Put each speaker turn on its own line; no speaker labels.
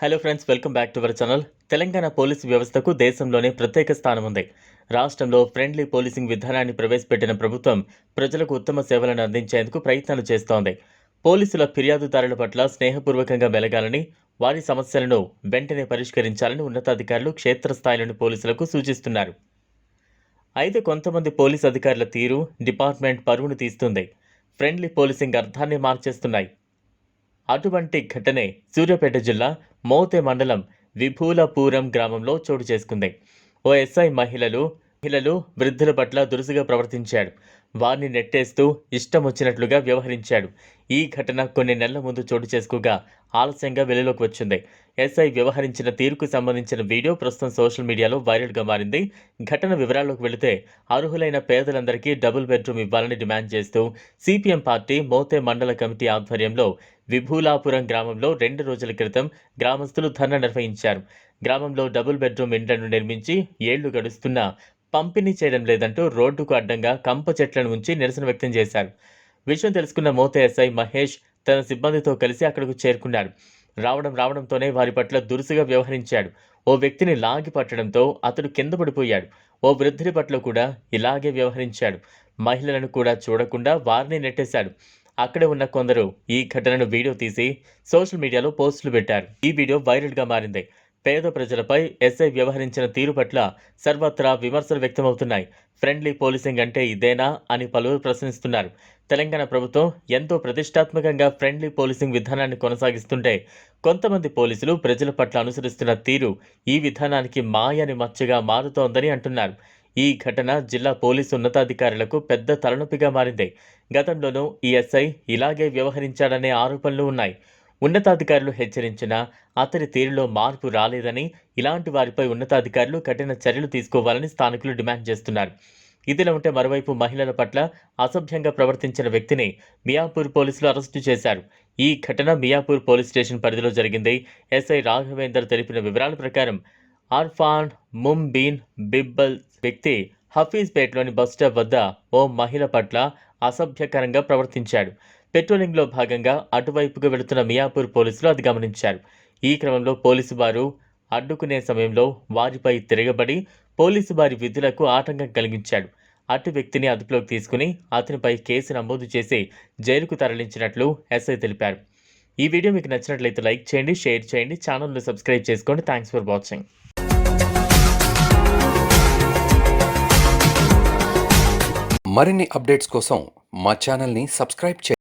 Hello friends welcome back to our channel. Telangana police వ్యవస్థకు దేశంలోనే ప్రత్యేక స్థానం ఉంది రాష్ట్రంలో ఫ్రెండ్లీ పోలీసింగ్ విధానాన్ని ప్రవేశపెట్టిన ప్రభుత్వం ప్రజలకు ఉత్తమ సేవలను అందించేందుకు ప్రయత్నాలు చేస్తోంది. పోలీసుల ఫిర్యాదుదారుల పట్ల స్నేహపూర్వకంగా మెలగాలని వారి సమస్యలను వెంటనే పరిష్కరించాలని ఉన్నతాధికారులు క్షేత్రస్థాయిలోని పోలీసులకు సూచిస్తున్నారు. అయితే కొంతమంది పోలీస్ అధికారుల తీరు డిపార్ట్మెంట్ పరువును తీస్తుంది. ఫ్రెండ్లీ పోలీసింగ్ అర్థాన్ని మార్చేస్తున్నాయి. అటువంటి ఘటనే సూర్యాపేట జిల్లా మోతే మండలం విభూలపురం గ్రామంలో చోటు చేసుకుంది. ఓ ఎస్ఐ మహిళలు మహిళలు వృద్ధుల పట్ల దురుసుగా ప్రవర్తించాడు వారిని నెట్టేస్తూ ఇష్టం వచ్చినట్లుగా వ్యవహరించాడు. ఈ ఘటన కొన్ని నెలల ముందు చోటు చేసుకోగా ఆలస్యంగా వెలుగులోకి వచ్చింది. ఎస్ఐ వ్యవహరించిన తీరుకు సంబంధించిన వీడియో ప్రస్తుతం సోషల్ మీడియాలో వైరల్గా మారింది. ఘటన వివరాల్లోకి వెళితే అర్హులైన పేదలందరికీ డబుల్ బెడ్రూమ్ ఇవ్వాలని డిమాండ్ చేస్తూ సిపిఎం పార్టీ మోతే మండల కమిటీ ఆధ్వర్యంలో విభూలాపురం గ్రామంలో రెండు రోజుల క్రితం గ్రామస్తులు ధర్నా నిర్వహించారు. గ్రామంలో డబుల్ బెడ్రూమ్ ఇండ్లను నిర్మించి ఏళ్ళు గడుస్తున్నా పంపిణీ చేయడం లేదంటూ రోడ్డుకు అడ్డంగా కంప చెట్లను ఉంచి నిరసన వ్యక్తం చేశారు. విషయం తెలుసుకున్న మోతే ఎస్ఐ మహేష్ తన సిబ్బందితో కలిసి అక్కడకు చేరుకున్నాడు. రావడం రావడంతోనే వారి పట్ల దురుసుగా వ్యవహరించాడు. ఓ వ్యక్తిని లాగి పట్టడంతో అతడు కింద పడిపోయాడు. ఓ వృద్ధుడి పట్ల కూడా ఇలాగే వ్యవహరించాడు. మహిళలను కూడా చూడకుండా వారిని నెట్టేశాడు. అక్కడే ఉన్న కొందరు ఈ ఘటనను వీడియో తీసి సోషల్ మీడియాలో పోస్టులు పెట్టారు. ఈ వీడియో వైరల్గా మారింది. పేద ప్రజలపై ఎస్ఐ వ్యవహరించిన తీరు పట్ల సర్వత్రా విమర్శలు వ్యక్తమవుతున్నాయి. ఫ్రెండ్లీ పోలీసింగ్ అంటే ఇదేనా అని పలువురు ప్రశ్నిస్తున్నారు. తెలంగాణ ప్రభుత్వం ఎంతో ప్రతిష్టాత్మకంగా ఫ్రెండ్లీ పోలీసింగ్ విధానాన్ని కొనసాగిస్తుంటే కొంతమంది పోలీసులు ప్రజల పట్ల అనుసరిస్తున్న తీరు ఈ విధానానికి మాయని మచ్చగా మారుతోందని అంటున్నారు. ఈ ఘటన జిల్లా పోలీసు ఉన్నతాధికారులకు పెద్ద తలనొప్పిగా మారింది. గతంలోనూ ఈ ఎస్ఐ ఇలాగే వ్యవహరించాడనే ఆరోపణలు ఉన్నాయి. ఉన్నతాధికారులు హెచ్చరించినా అతని తీరులో మార్పు రాలేదని ఇలాంటి వారిపై ఉన్నతాధికారులు కఠిన చర్యలు తీసుకోవాలని స్థానికులు డిమాండ్ చేస్తున్నారు. ఇదిలా ఉంటే మరోవైపు మహిళల పట్ల అసభ్యంగా ప్రవర్తించిన వ్యక్తిని మియాపూర్ పోలీసులు అరెస్టు చేశారు. ఈ ఘటన మియాపూర్ పోలీస్ స్టేషన్ పరిధిలో జరిగింది. ఎస్ఐ రాఘవేందర్ తెలిపిన వివరాల ప్రకారం అర్ఫాన్ ముంబీన్ బిబ్బల్ వ్యక్తి హఫీజ్పేట్లోని బస్టాప్ వద్ద ఓ మహిళ పట్ల అసభ్యకరంగా ప్రవర్తించాడు. పెట్రోలింగ్లో భాగంగా అటువైపుగా వెళుతున్న మియాపూర్ పోలీసులు అది గమనించారు. ఈ క్రమంలో పోలీసు వారు అడ్డుకునే సమయంలో వారిపై తిరగబడి పోలీసు వారి విధులకు ఆటంకం కలిగించాడు. అటు వ్యక్తిని అదుపులోకి తీసుకుని అతనిపై కేసు నమోదు చేసి జైలుకు తరలించినట్లు ఎస్ఐ తెలిపారు. ఈ వీడియో మీకు నచ్చినట్లయితే లైక్ చేయండి షేర్ చేయండి ఛానల్ను సబ్స్క్రైబ్ చేసుకోండి. Thanks for watching.
మరిన్ని అప్డేట్స్ కోసం మా ఛానల్ని సబ్స్క్రైబ్ చేయండి.